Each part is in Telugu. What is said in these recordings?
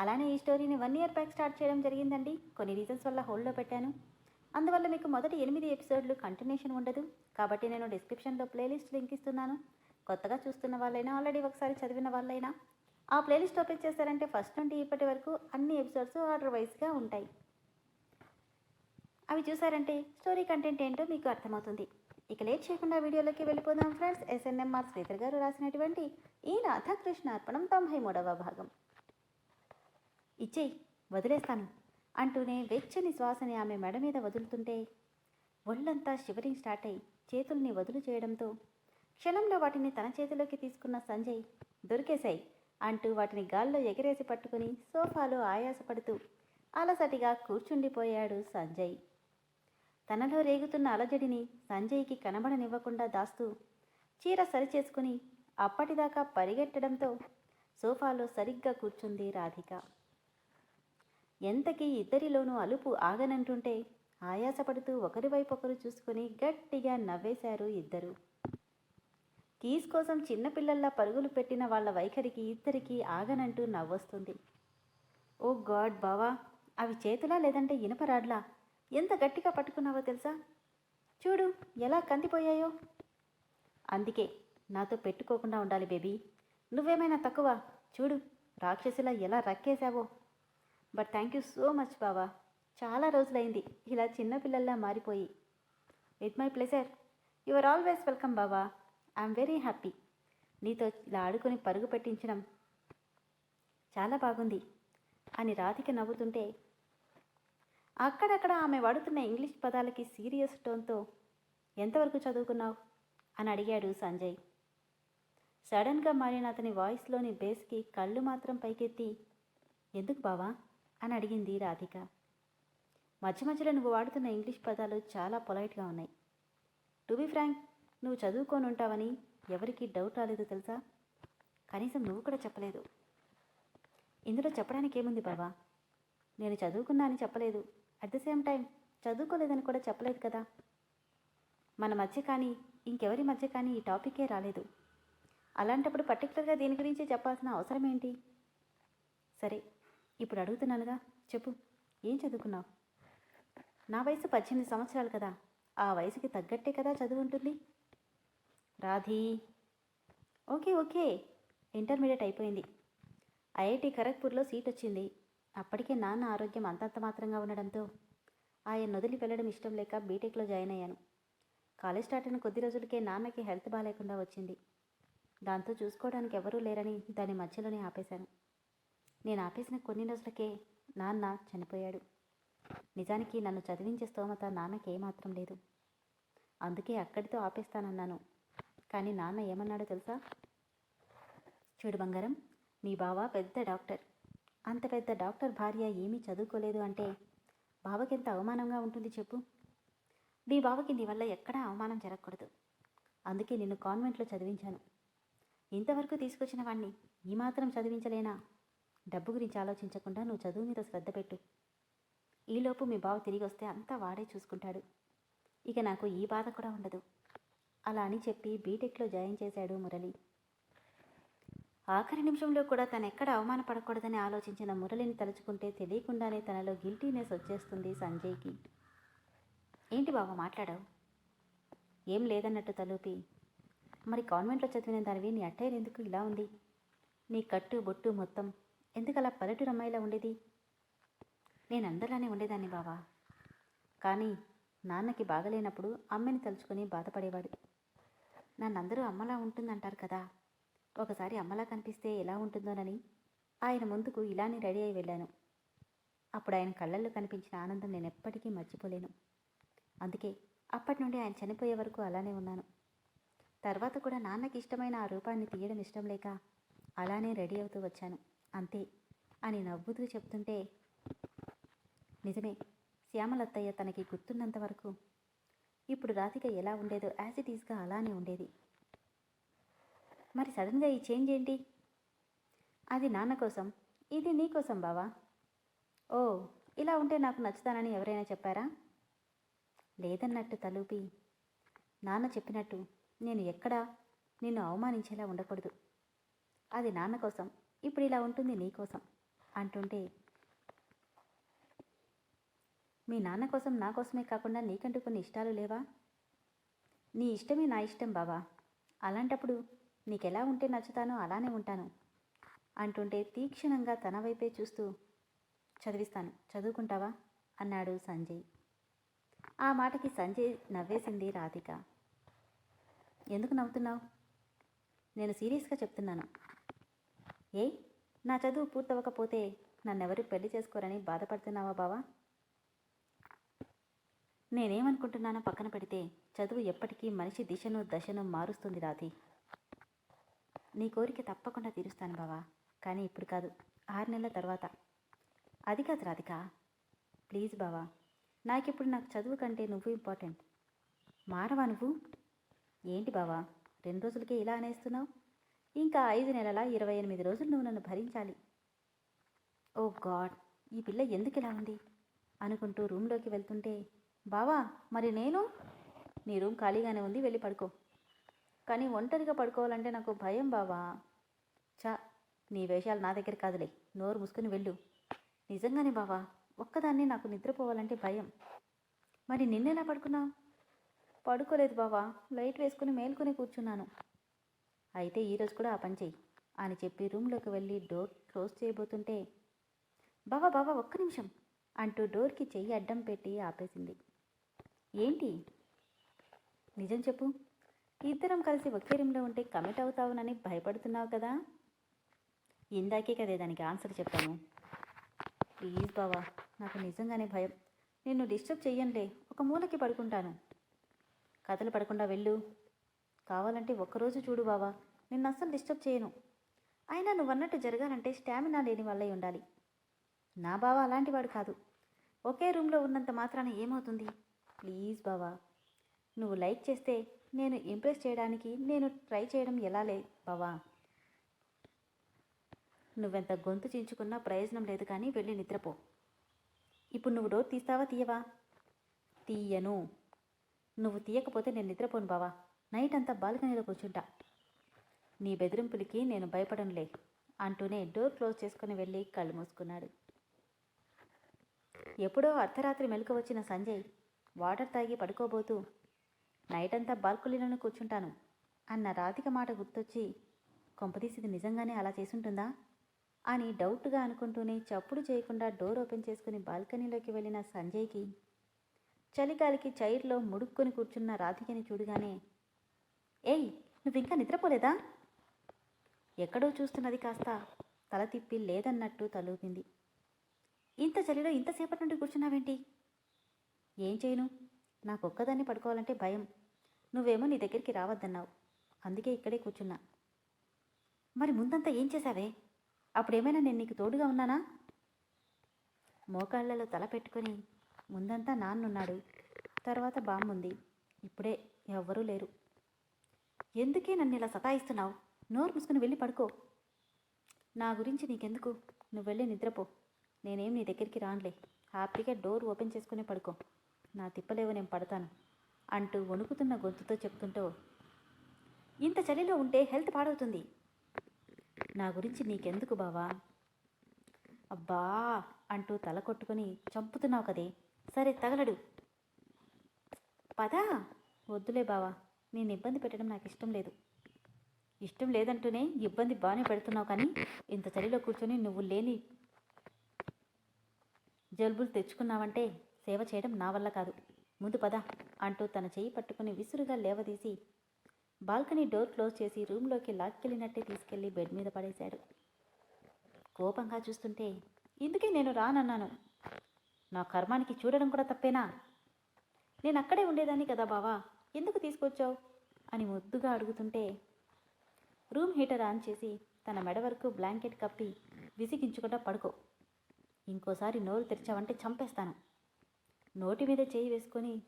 అలానే ఈ స్టోరీని వన్ ఇయర్ బ్యాక్ స్టార్ట్ చేయడం జరిగిందండి. కొన్ని రీజన్స్ వల్ల హోల్డ్లో పెట్టాను. అందువల్ల మీకు మొదటి ఎనిమిది ఎపిసోడ్లు కంటిన్యూషన్ ఉండదు. కాబట్టి నేను డిస్క్రిప్షన్లో ప్లేలిస్ట్ లింక్ ఇస్తున్నాను. కొత్తగా చూస్తున్న వాళ్ళైనా ఆల్రెడీ ఒకసారి చదివిన వాళ్ళైనా ఆ ప్లేలిస్ట్ ఓపెన్ చేశారంటే ఫస్ట్ నుండి ఇప్పటి వరకు అన్ని ఎపిసోడ్స్ ఆర్డర్ వైజ్గా ఉంటాయి. అవి చూసారంటే స్టోరీ కంటెంట్ ఏంటో మీకు అర్థమవుతుంది. ఇక లేట్ చేయకుండా వీడియోలోకి వెళ్ళిపోదాం ఫ్రెండ్స్. ఎస్ఎన్ఎంఆర్ శ్రీధర్ గారు రాసినటువంటి ఈ రాధాకృష్ణ అర్పణం తొంభై మూడవ భాగం. ఇచ్చేయి వదిలేస్తాను అంటూనే వెచ్చని శ్వాసని ఆమె మెడ మీద వదులుతుంటే ఒళ్ళంతా షివరింగ్ స్టార్ట్ అయి చేతుల్ని వదులు చేయడంతో క్షణంలో వాటిని తన చేతిలోకి తీసుకున్న సంజయ్ దొరికేశాయి అంటూ వాటిని గాల్లో ఎగరేసి పట్టుకుని సోఫాలో ఆయాసపడుతూ అలసటిగా కూర్చుండిపోయాడు సంజయ్. తనలో రేగుతున్న అలజడిని సంజయ్కి కనబడనివ్వకుండా దాస్తూ చీర సరిచేసుకుని అప్పటిదాకా పరిగెట్టడంతో సోఫాలో సరిగ్గా కూర్చుంది రాధిక. ఎంతకీ ఇద్దరిలోనూ అలుపు ఆగనంటుంటే ఆయాసపడుతూ ఒకరివైపొకరు చూసుకుని గట్టిగా నవ్వేశారు ఇద్దరు. కీస్ కోసం చిన్నపిల్లల్లా పరుగులు పెట్టిన వాళ్ళ వైఖరికి ఇద్దరికీ ఆగనంటూ నవ్వొస్తుంది. ఓ గాడ్ బావా అవి చేతులా లేదంటే ఇనపరాడ్లా ఎంత గట్టిగా పట్టుకున్నావో తెలుసా? చూడు ఎలా కందిపోయాయో. అందుకే నాతో పెట్టుకోకుండా ఉండాలి బేబీ. నువ్వేమైనా తక్కువ? చూడు రాక్షసులా ఎలా రక్కేశావో. But thank you so much బావా చాలా రోజులైంది. ఇలా చిన్నపిల్లల్లా మారిపోయి. With my pleasure you are always welcome బావా ఐఎమ్ వెరీ హ్యాపీ నీతో ఇలా ఆడుకొని పరుగు పెట్టించడం చాలా బాగుంది అని రాధిక నవ్వుతుంటే అక్కడక్కడ ఆమె వాడుతున్న ఇంగ్లీష్ పదాలకి సీరియస్ టోన్తో ఎంతవరకు చదువుకున్నావు? అని అడిగాడు సంజయ్. సడన్గా మారిన అతని వాయిస్లోని బేస్కి కళ్ళు మాత్రం పైకెత్తి ఎందుకు బావా? అని అడిగింది రాధిక. మధ్య మధ్యలో నువ్వు వాడుతున్న ఇంగ్లీష్ పదాలు చాలా పొలైట్గా ఉన్నాయి. టు బి ఫ్రాంక్ నువ్వు చదువుకొని ఉంటావని ఎవరికీ డౌట్ రాలేదు తెలుసా? కనీసం నువ్వు కూడా చెప్పలేదు. ఇందులో చెప్పడానికి ఏముంది బాబా నేను చదువుకున్నా అని చెప్పలేదు. అట్ ద సేమ్ టైం చదువుకోలేదని కూడా చెప్పలేదు కదా? మన మధ్య కానీ ఇంకెవరి మధ్య కానీ ఈ టాపికే రాలేదు. అలాంటప్పుడు పర్టికులర్గా దీని గురించి చెప్పాల్సిన అవసరం ఏంటి? సరే ఇప్పుడు అడుగుతున్నానుగా. చెప్పు. ఏం చదువుకున్నావు? నా వయసు పద్దెనిమిది సంవత్సరాలు కదా. ఆ వయసుకి తగ్గట్టే కదా చదువు ఉంటుంది. రాధీ. Okay okay. ఇంటర్మీడియట్ అయిపోయింది. ఐఐటి ఖరగ్పూర్లో సీట్ వచ్చింది. అప్పటికే నాన్న ఆరోగ్యం అంతంత మాత్రంగా ఉండడంతో ఆయన వదిలి వెళ్ళడం ఇష్టం లేక బీటెక్లో జాయిన్ అయ్యాను. కాలేజ్ స్టార్ట్ అయిన కొద్ది రోజులకే నాన్నకి హెల్త్ బాగాలేకుండా వచ్చింది. దాంతో చూసుకోవడానికి ఎవరూ లేరని దాని మధ్యలోనే ఆపేశాను. నేను ఆపేసిన కొన్ని రోజులకే నాన్న చనిపోయాడు. నిజానికి నన్ను చదివించే స్తోమత నాన్నకి ఏమాత్రం లేదు. అందుకే అక్కడితో ఆపేస్తానన్నాను. కానీ నాన్న ఏమన్నాడో తెలుసా? చూడు బంగారం మీ బావ పెద్ద డాక్టర్. అంత పెద్ద డాక్టర్ భార్య ఏమీ చదువుకోలేదు అంటే బావకి ఎంత అవమానంగా ఉంటుంది చెప్పు. మీ బావకి నీ వల్ల ఎక్కడా అవమానం జరగకూడదు. అందుకే నిన్ను కాన్వెంట్లో చదివించాను. ఇంతవరకు తీసుకొచ్చిన వాణ్ణి ఈ మాత్రం చదివించలేనా? డబ్బు గురించి ఆలోచించకుండా నువ్వు చదువు మీద శ్రద్ధ పెట్టు. ఈలోపు మీ బావ తిరిగి వస్తే అంతా వాడే చూసుకుంటాడు. ఇక నాకు ఈ బాధ కూడా ఉండదు. అలా అని చెప్పి బీటెక్లో జాయిన్ చేశాడు మురళి. ఆఖరి నిమిషంలో కూడా తను ఎక్కడ అవమానపడకూడదని ఆలోచించిన మురళిని తలుచుకుంటే తెలియకుండానే తనలో గిల్టీనెస్ వచ్చేస్తుంది సంజయ్కి. ఏంటి బావ మాట్లాడావు? ఏం లేదన్నట్టు తలూపి. మరి కాన్వెంట్లో చదివిన దానివి నీ అట్టైర్ ఎందుకు ఇలా ఉంది? నీ కట్టు బొట్టు మొత్తం ఎందుకలా పల్లెటూరు అమ్మాయిలా ఉండేది? నేను అందరిలానే ఉండేదాన్ని బావా. కానీ నాన్నకి బాగలేనప్పుడు అమ్మని తలుచుకొని బాధపడేవాడు. నన్నందరూ అమ్మలా ఉంటుందంటారు కదా. ఒకసారి అమ్మలా కనిపిస్తే ఎలా ఉంటుందోనని ఆయన ముందుకు ఇలానే రెడీ అయి వెళ్ళాను. అప్పుడు ఆయన కళ్ళల్లో కనిపించిన ఆనందం నేను ఎప్పటికీ మర్చిపోలేను. అందుకే అప్పటి నుండి ఆయన చనిపోయే వరకు అలానే ఉన్నాను. తర్వాత కూడా నాన్నకి ఇష్టమైన ఆ రూపాన్ని తీయడం ఇష్టం లేక అలానే రెడీ అవుతూ వచ్చాను. అంతే అని నవ్వుతూ చెప్తుంటే నిజమే శ్యామలత్తయ్య తనకి గుర్తున్నంత వరకు ఇప్పుడు రాధిక ఎలా ఉండేదో యాజ్ ఇట్ ఈస్గా అలానే ఉండేది. మరి సడన్గా ఈ చేంజ్ ఏంటి? అది నాన్న కోసం ఇది నీ కోసం బావా? ఓ ఇలా ఉంటే నాకు నచ్చుతానని ఎవరైనా చెప్పారా? లేదన్నట్టు తలూపి నాన్న చెప్పినట్టు నేను ఎక్కడా నిన్ను అవమానించేలా ఉండకూడదు. అది నాన్న కోసం ఇప్పుడు ఇలా ఉంటుంది నీకోసం అంటుంటే మీ నాన్న కోసం నా కోసమే కాకుండా నీకంటూ కొన్ని ఇష్టాలు లేవా? నీ ఇష్టమే నా ఇష్టం బావా. అలాంటప్పుడు నీకెలా ఉంటే నచ్చుతానో అలానే ఉంటాను అంటుంటే తీక్షణంగా తన వైపే చూస్తూ చదివిస్తాను. చదువుకుంటావా? అన్నాడు సంజయ్. ఆ మాటకి సంజయ్ నవ్వేసింది రాధిక. ఎందుకు నవ్వుతున్నావు? నేను సీరియస్గా చెప్తున్నాను. ఏ? నా చదువు పూర్తవకపోతే నన్నెవరు పెళ్ళి చేసుకోరని బాధపడుతున్నావా బావా? నేనేమనుకుంటున్నానో పక్కన పెడితే చదువు ఎప్పటికీ మనిషి దిశను దశను మారుస్తుంది రాధి. నీ కోరిక తప్పకుండా తీరుస్తాను బావా కానీ ఇప్పుడు కాదు ఆరు నెలల తర్వాత. అది కాదు రాధిక ప్లీజ్ బావా నాకిప్పుడు నాకు చదువు కంటే నువ్వు ఇంపార్టెంట్. మారవా నువ్వు? ఏంటి బావా రెండు రోజులకే ఇలా అనేస్తున్నావు? ఇంకా ఐదు నెలల ఇరవై ఎనిమిది రోజులు నువ్వు నన్ను భరించాలి. ఓ గాడ్ ఈ పిల్ల ఎందుకు ఇలా ఉంది? అనుకుంటూ రూమ్లోకి వెళ్తుంటే బావా మరి నేను? నీ రూమ్ ఖాళీగానే ఉంది వెళ్ళి పడుకో. కానీ ఒంటరిగా పడుకోవాలంటే నాకు భయం బావా. చా నీ వేషాలు నా దగ్గర కాదులే. నోరు మూసుకుని వెళ్ళు. నిజంగానే బావా ఒక్కదాన్ని నాకు నిద్రపోవాలంటే భయం. మరి నిన్నెలా పడుకున్నావు? పడుకోలేదు బావా. లైట్ వేసుకుని మేల్కొని కూర్చున్నాను. అయితే ఈరోజు కూడా ఆ పని చెయ్యి అని చెప్పి రూమ్లోకి వెళ్ళి డోర్ క్లోజ్ చేయబోతుంటే బావా బావా ఒక్క నిమిషం అంటూ డోర్కి చెయ్యి అడ్డం పెట్టి ఆపేసింది. ఏంటి? నిజం చెప్పు. ఇద్దరం కలిసి ఒకే రూమ్లో ఉంటే కమిట్ అవుతావునని భయపడుతున్నావు కదా? ఇందాకే కదే దానికి ఆన్సర్ చెప్పాను. ప్లీజ్ బావా నాకు నిజంగానే భయం. నిన్ను డిస్టర్బ్ చెయ్యంలే. ఒక మూలకి పడుకుంటాను. కథలు పడకుండా వెళ్ళు. కావాలంటే ఒక్కరోజు చూడు బావా నిన్ను అస్సలు డిస్టర్బ్ చేయను. అయినా నువ్వు అన్నట్టు జరగాలంటే స్టామినా లేని వాళ్ళై ఉండాలి. నా బావ అలాంటివాడు కాదు. ఒకే రూమ్లో ఉన్నంత మాత్రాన ఏమవుతుంది? ప్లీజ్ బావా నువ్వు లైక్ చేస్తే నేను ఇంప్రెస్ చేయడానికి నేను ట్రై చేయడం ఎలా లే బావా? నువ్వెంత గొంతు చించుకున్నా ప్రయోజనం లేదు కానీ వెళ్ళి నిద్రపో. ఇప్పుడు నువ్వు డోర్ తీస్తావా తీయవా? తీయను. నువ్వు తీయకపోతే నేను నిద్రపోను బావా. నైట్ అంతా బాల్కనీలో కూర్చుంటా నీ బెదిరింపులకి నేను భయపడంలే అంటూనే డోర్ క్లోజ్ చేసుకుని వెళ్ళి కళ్ళు మూసుకున్నాడు. ఎప్పుడో అర్ధరాత్రి మెలకు వచ్చిన సంజయ్ వాటర్ తాగి పడుకోబోతూ నైట్ అంతా బాల్కనీలోనే కూర్చుంటాను అన్న రాధిక మాట గుర్తొచ్చి కొంపదీసిది నిజంగానే అలా చేసుంటుందా? అని డౌట్గా అనుకుంటూనే చప్పుడు చేయకుండా డోర్ ఓపెన్ చేసుకుని బాల్కనీలోకి వెళ్ళిన సంజయ్కి చలిగాలికి చైర్లో ముడుక్కుని కూర్చున్న రాధికని చూడగానే ఏయ్ నువ్వు ఇంకా నిద్రపోలేదా? ఎక్కడో చూస్తున్నది కాస్త తల తిప్పి లేదన్నట్టు తలూపింది. ఇంత చలిలో ఇంతసేపటి నుండి కూర్చున్నావేంటి? ఏం చేయను? నాకు ఒక్కదాన్ని పడుకోవాలంటే భయం. నువ్వేమో నీ దగ్గరికి రావద్దన్నావు. అందుకే ఇక్కడే కూర్చున్నా. మరి ముందంతా ఏం చేశావే? అప్పుడేమైనా నేను నీకు తోడుగా ఉన్నానా? మోకాళ్ళలో తల పెట్టుకొని ముందంతా నాన్నున్నాడు. తర్వాత బామ్ముంది ఇప్పుడే ఎవ్వరూ లేరు. ఎందుకే నన్ను ఇలా సతాయిస్తున్నావు? నోరు మూసుకుని వెళ్ళి పడుకో. నా గురించి నీకెందుకు? నువ్వు వెళ్ళి నిద్రపో. నేనేం నీ దగ్గరికి రానులే. హ్యాపీగా డోర్ ఓపెన్ చేసుకుని పడుకో. నా తిప్పలేవు నేను పడతాను అంటూ వణుకుతున్న గొంతుతో చెప్తుంటూ ఇంత చలిలో ఉంటే హెల్త్ పాడవుతుంది. నా గురించి నీకెందుకు బావా? అబ్బా అంటూ తల కొట్టుకుని చంపుతున్నావు కదే. సరే తగలడు. పదా. వద్దులే బావా. నేను ఇబ్బంది పెట్టడం నాకు ఇష్టం లేదు. ఇష్టం లేదంటూనే ఇబ్బంది బాగానే పెడుతున్నావు కానీ ఇంత చలిలో కూర్చొని నువ్వు లేని జలుబులు తెచ్చుకున్నావంటే సేవ చేయడం నా వల్ల కాదు. ముందు పద అంటూ తన చేయి పట్టుకుని విసురుగా లేవదీసి బాల్కనీ డోర్ క్లోజ్ చేసి రూమ్లోకి లాక్కెళ్ళినట్టే తీసుకెళ్ళి బెడ్ మీద పడేశాడు. కోపంగా చూస్తుంటే ఇందుకే నేను రానన్నాను. నా కర్మానికి చూడడం కూడా తప్పేనా? నేను అక్కడే ఉండేదాన్ని కదా బావా. ఎందుకు తీసుకొచ్చావు? అని ముద్దుగా అడుగుతుంటే రూమ్ హీటర్ ఆన్ చేసి తన మెడ వరకు బ్లాంకెట్ కప్పి విసిగించుకుంటా పడుకో. ఇంకోసారి నోరు తెరిచావంటే చంపేస్తాను. నోటి మీద చేయి వేసుకొని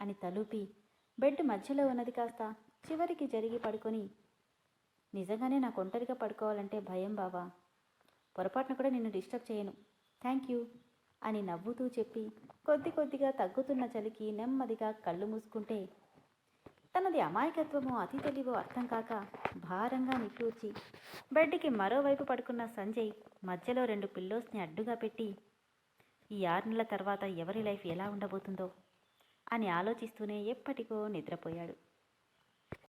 అని తలూపి బెడ్ మధ్యలో ఉన్నది కాస్త చివరికి జరిగి పడుకొని నిజంగానే నాకు ఒంటరిగా పడుకోవాలంటే భయం బావా. పొరపాటున కూడా నిన్ను డిస్టర్బ్ చేయను. Thank you. అని నవ్వుతూ చెప్పి కొద్ది కొద్దిగా తగ్గుతున్న చలికి నెమ్మదిగా కళ్ళు మూసుకుంటే తనది అమాయకత్వమో అతి తెలివో అర్థం కాక భారంగా నిట్టూర్చి బెడ్కి మరోవైపు పడుకున్న సంజయ్ మధ్యలో రెండు పిల్లోస్ని అడ్డుగా పెట్టి ఈ ఆరు నెలల తర్వాత ఎవరి లైఫ్ ఎలా ఉండబోతుందో? అని ఆలోచిస్తూనే ఎప్పటికో నిద్రపోయాడు.